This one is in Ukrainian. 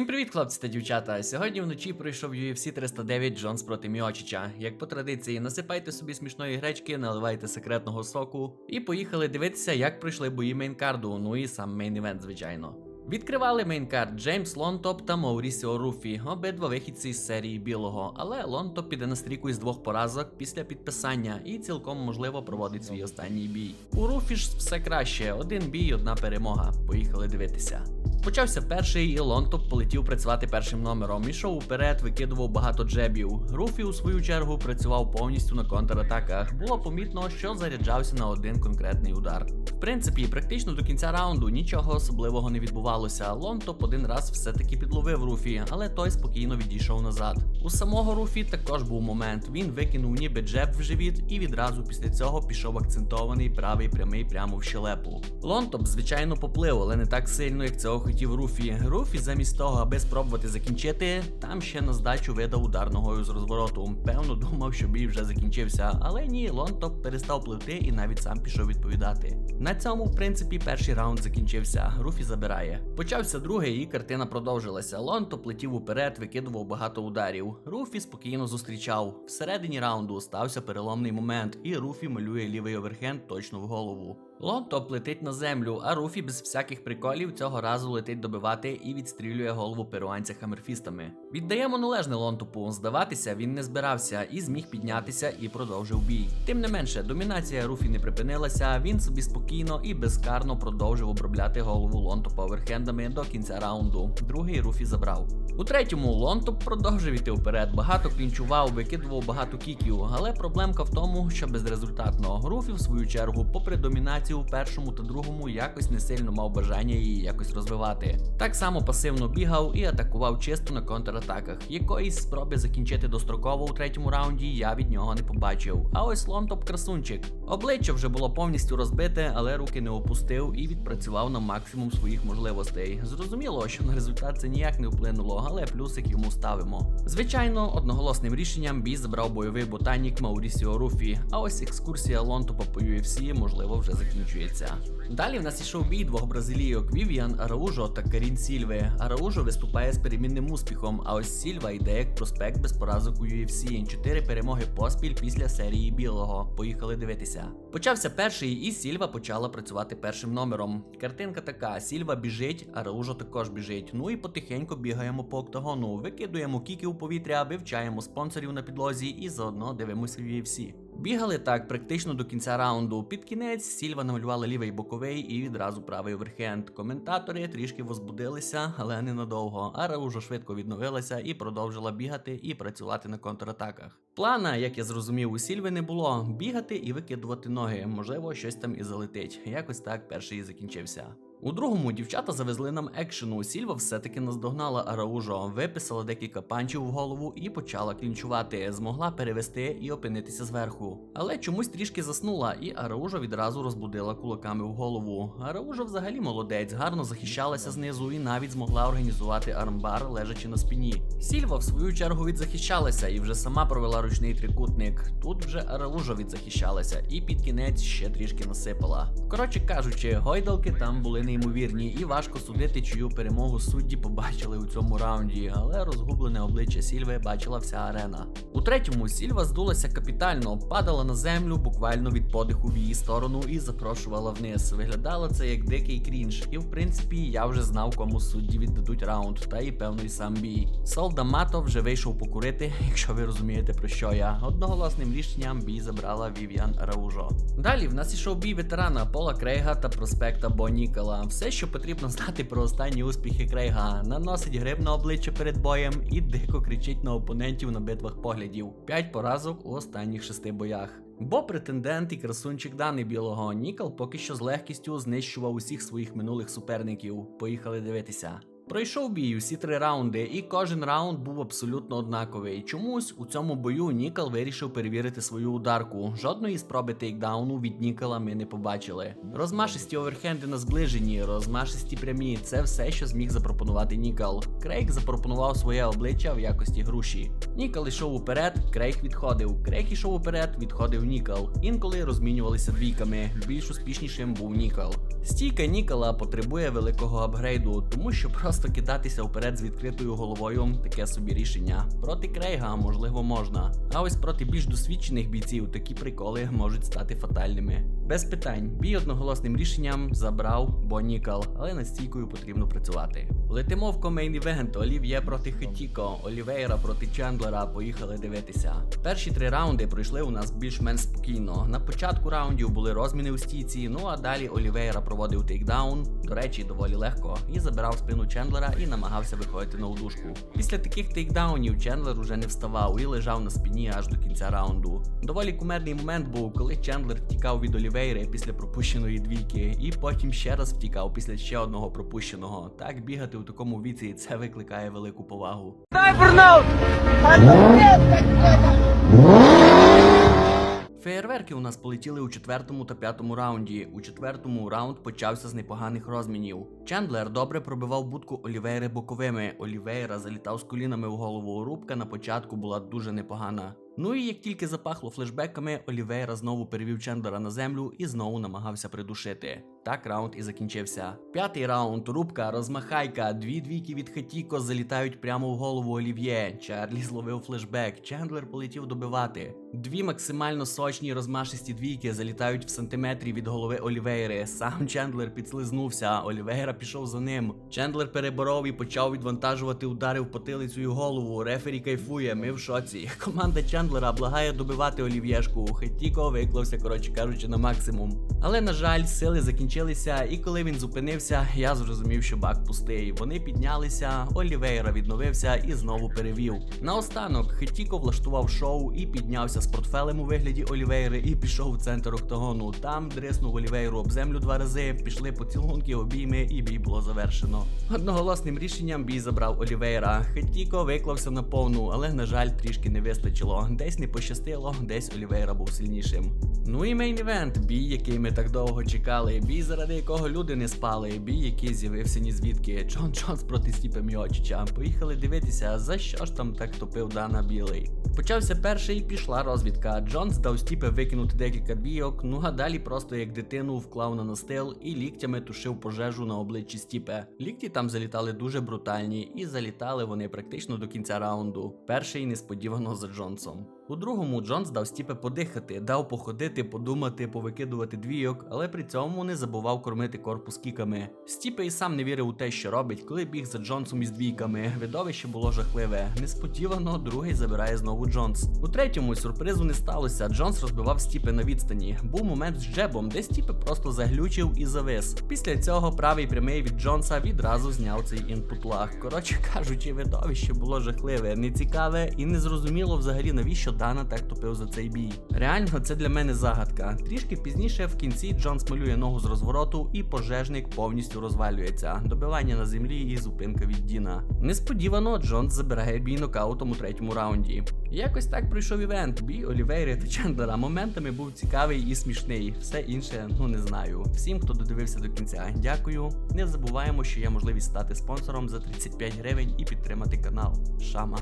Всім привіт, хлопці та дівчата! Сьогодні вночі пройшов UFC 309 Джонс проти Міочича. Як по традиції, насипайте собі смішної гречки, наливайте секретного соку і поїхали дивитися, як пройшли бої мейнкарду, ну і сам мейн-івент, звичайно. Відкривали мейнкард Джеймс Лонтоп та Маурісіо Руфі, обидва вихідці з серії білого, але Лонтоп піде на стріку із двох поразок після підписання і цілком можливо проводить свій останній бій. У Руфі ж все краще: один бій, одна перемога. Поїхали дивитися. Почався перший, і Лонтоп полетів працювати першим номером. Ішов уперед, викидував багато джебів. Руфі, у свою чергу, працював повністю на контратаках. Було помітно, що заряджався на один конкретний удар. В принципі, практично до кінця раунду нічого особливого не відбувалося. Лонтоп один раз все-таки підловив Руфі, але той спокійно відійшов назад. У самого Руфі також був момент. Він викинув ніби джеб в живіт, і відразу після цього пішов акцентований правий прямий прямо в щелепу. Лонтоп, звичайно, поплив, але не так сильно, як цього хотів Руфі. Руфі, замість того, аби спробувати закінчити, там ще на здачу видав удар ногою з розвороту. Певно, думав, що бій вже закінчився, але ні, Лонтоп перестав пливти і навіть сам пішов відповідати. На цьому, в принципі, перший раунд закінчився. Руфі забирає. Почався другий, і картина продовжилася. Лонтоп летів уперед, викидував багато ударів. Руфі спокійно зустрічав. Всередині раунду стався переломний момент, і Руфі малює лівий оверхенд точно в голову. Лонтоп летить на землю, а Руфі без всяких приколів цього разу летить добивати і відстрілює голову перуанця хамерфістами. Віддаємо належне Лонтопу. Здаватися він не збирався і зміг піднятися і продовжив бій. Тим не менше, домінація Руфі не припинилася. Він собі спокійно і безкарно продовжив обробляти голову Лонтопа оверхендами до кінця раунду. Другий Руфі забрав. У третьому Лонтоп продовжив іти вперед, багато клінчував, викидував багато кіків, але проблемка в тому, що безрезультатно Руфі, в свою чергу, попри домінацію в першому та другому, якось не сильно мав бажання її якось розвивати. Так само пасивно бігав і атакував чисто на контратаках. Якоїсь спроби закінчити достроково у третьому раунді я від нього не побачив. А ось Лонтоп красунчик. Обличчя вже було повністю розбите, але руки не опустив і відпрацював на максимум своїх можливостей. Зрозуміло, що на результат це ніяк не вплинуло, але плюсик йому ставимо. Звичайно, одноголосним рішенням бій забрав бойовий ботанік Маурісіо Руфі. А ось екскурсія Лонтопа по UFC, можливо, вже закінчується. Далі в нас ішов бій двох бразилійок Вівіан Араужо та Карін Сільви. Араужо виступає з перемінним успіхом, а ось Сільва йде як проспект без поразок у UFC. Чотири перемоги поспіль після серії білого. Поїхали дивитися. Почався перший, і Сільва почала працювати першим номером. Картинка така: Сільва біжить, Араужо також біжить. Ну і потихеньку бігаємо по октагону, викидуємо кіки у повітря, вивчаємо спонсорів на підлозі і заодно дивимося UFC. Бігали так практично до кінця раунду. Під кінець Сільва намалювала лівий боковий і відразу правий оверхенд. Коментатори трішки возбудилися, але ненадовго. Ара уже швидко відновилася і продовжила бігати і працювати на контратаках. Плана, як я зрозумів, у Сільви не було бігати і викидувати ноги. Можливо, щось там і залетить. Якось так перший і закінчився. У другому дівчата завезли нам екшену. Сільва все-таки наздогнала Араужо, виписала декілька панчів в голову і почала клінчувати. Змогла перевести і опинитися зверху. Але чомусь трішки заснула, і Араужо відразу розбудила кулаками в голову. Араужо взагалі молодець, гарно захищалася знизу і навіть змогла організувати армбар, лежачи на спині. Сільва, в свою чергу, відзахищалася і вже сама провела ручний трикутник. Тут вже Араужо відзахищалася і під кінець ще трішки насипала. Коротше кажучи, гойдалки там були неймовірні, і важко судити, чию перемогу судді побачили у цьому раунді, але розгублене обличчя Сільви бачила вся арена. У третьому Сільва здулася капітально, падала на землю буквально від подиху в її сторону і запрошувала вниз. Виглядало це як дикий крінж, і в принципі я вже знав, кому судді віддадуть раунд, та і певний сам бій. Сол Дамато вже вийшов покурити, якщо ви розумієте про що я. Одноголосним рішенням бій забрала Вів'ян Раужо. Далі в нас ішов бій ветерана Пола Крейга та проспекта Бо Нікола. Все, що потрібно знати про останні успіхи Крейга, наносить гриб на обличчя перед боєм і дико кричить на опонентів на битвах поглядів. П'ять поразок у останніх шести боях. Бо претендент і красунчик Дани білого Нікол поки що з легкістю знищував усіх своїх минулих суперників. Поїхали дивитися. Пройшов бій усі три раунди, і кожен раунд був абсолютно однаковий. Чомусь у цьому бою Нікол вирішив перевірити свою ударку. Жодної спроби тейкдауну від Нікола ми не побачили. Розмашисті оверхенди на зближенні, розмашисті прямі це все, що зміг запропонувати Нікол. Крейг запропонував своє обличчя в якості груші. Нікол йшов уперед, Крейг відходив. Крейг йшов уперед, відходив Нікол. Інколи розмінювалися двійками. Більш успішнішим був Нікол. Стійка Нікола потребує великого апгрейду, тому що просто кидатися вперед з відкритою головою таке собі рішення. Проти Крейга, можливо, можна. А ось проти більш досвідчених бійців такі приколи можуть стати фатальними. Без питань, бій одноголосним рішенням забрав бо Нікол, але над стійкою потрібно працювати. Летимо в комейн івент Олів'є проти Хетіко, Олівейра проти Чендлера. Поїхали дивитися. Перші три раунди пройшли у нас більш-менш спокійно. На початку раундів були розміни у стійці, ну а далі Олівейра проводив тейкдаун, до речі, доволі легко, і забирав спину Чендлера і намагався виходити на удушку. Після таких тейкдаунів Чендлер уже не вставав і лежав на спині аж до кінця раунду. Доволі кумедний момент був, коли Чендлер втікав від Олівейри після пропущеної двійки, і потім ще раз втікав після ще одного пропущеного. Так бігати у такому віці це викликає велику повагу. Феєрверки у нас полетіли у четвертому та п'ятому раунді. У четвертому раунд почався з непоганих розмінів. Чендлер добре пробивав будку Олівейри боковими. Олівейра залітав з колінами в голову. Рубка на початку була дуже непогана. Ну і як тільки запахло флешбеками, Олівейра знову перевів Чендлера на землю і знову намагався придушити. Так раунд і закінчився. П'ятий раунд, рубка, розмахайка, дві двійки від Хатіко залітають прямо в голову Олів'є. Чарлі зловив флешбек, Чендлер полетів добивати. Дві максимально сочні розмашисті двійки залітають в сантиметрі від голови Олівейри. Сам Чендлер підслизнувся, Олівейра пішов за ним. Чендлер переборов і почав відвантажувати удари в потилицю і голову. Рефері кайфує, ми в шоці. Команда Чендлера благає добивати Олів'єшку. Хетіко виклався, коротше кажучи, на максимум. Але на жаль, сили закінчилися, і коли він зупинився, я зрозумів, що бак пустий. Вони піднялися, Олівейра відновився і знову перевів. Наостанок Хетіко влаштував шоу і піднявся з портфелем у вигляді Олівейри і пішов в центр октагону. Там дриснув Олівейру об землю два рази, пішли поцілунки, обійми, і бій було завершено. Одноголосним рішенням бій забрав Олівейра. Хетіко виклався на повну, але на жаль, трішки не вистачило. Десь не пощастило, десь Олівейра був сильнішим. Ну і мейн івент, бій, який ми так довго чекали, бій, заради якого люди не спали, бій, який з'явився ні звідки. Джон Джонс проти Стіпа Міочича. Поїхали дивитися, за що ж там так топив Дана Білий. Почався перший і пішла розвідка. Джонс дав Стіпе викинути декілька двійок, ну а далі просто як дитину вклав на настил і ліктями тушив пожежу на обличчі Стіпе. Лікті там залітали дуже брутальні, і залітали вони практично до кінця раунду. Перший несподівано за Джонсом. У другому Джонс дав Стіпе подихати, дав походити, подумати, повикидувати двійок, але при цьому не забував кормити корпус кіками. Стіпе і сам не вірив у те, що робить, коли біг за Джонсом із двійками. Видовище було жахливе. Несподівано другий забирає знову Джонс. У третьому сюрпризу не сталося. Джонс розбивав Стіпе на відстані. Був момент з джебом, де Стіпе просто заглючив і завис. Після цього правий прямий від Джонса відразу зняв цей інпут лаг. Коротше кажучи, видовище було жахливе, нецікаве і незрозуміло взагалі навіщо Дана так топив за цей бій. Реально, це для мене загадка. Трішки пізніше в кінці Джонс малює ногу з розвороту, і пожежник повністю розвалюється. Добивання на землі і зупинка від Діна. Несподівано Джонс забирає бій нокаутом у третьому раунді. Якось так пройшов івент. Бій Олівейри та Чендлера моментами був цікавий і смішний. Все інше, ну не знаю. Всім, хто додивився до кінця, дякую. Не забуваємо, що є можливість стати спонсором за 35 гривень і підтримати канал. Шама.